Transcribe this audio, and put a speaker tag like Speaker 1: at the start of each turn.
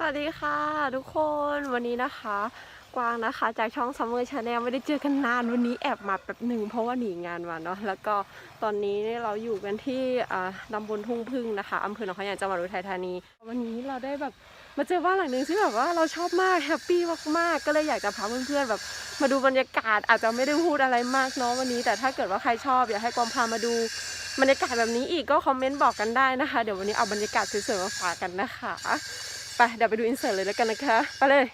Speaker 1: สวัสดีค่ะทุกคนวันนี้นะคะ กวางนะคะ จากช่อง Summer Channel ไม่ได้เจอกันนานวันนี้แอบมาแบบหนึ่งเพราะว่าหนีงานมาเนาะแล้วก็ตอนนี้เราอยู่กันที่อ่าตำบลทุ่งพึ่งนะคะอำเภอหนองขยางจังหวัดอุทัยธานี วันนี้เราได้แบบมาเจอบ้านหลังหนึ่งที่แบบว่าเราชอบมากแฮปปี้มากๆก็เลยอยากจะพาเพื่อนๆแบบมาดูบรรยากาศอาจจะไม่ได้พูดอะไรมากเนาะวันนี้ แต่ถ้าเกิดว่าใครชอบอยากให้กวางพามาดูบรรยากาศแบบนี้อีกก็คอมเมนต์บอกกันได้นะคะ เดี๋ยววันนี้เอาบรรยากาศสวยๆมาฝากกันนะคะ ไปเดี๋ยวไปดูอินเสิร์ตเลยแล้วกันนะคะ ไปเลย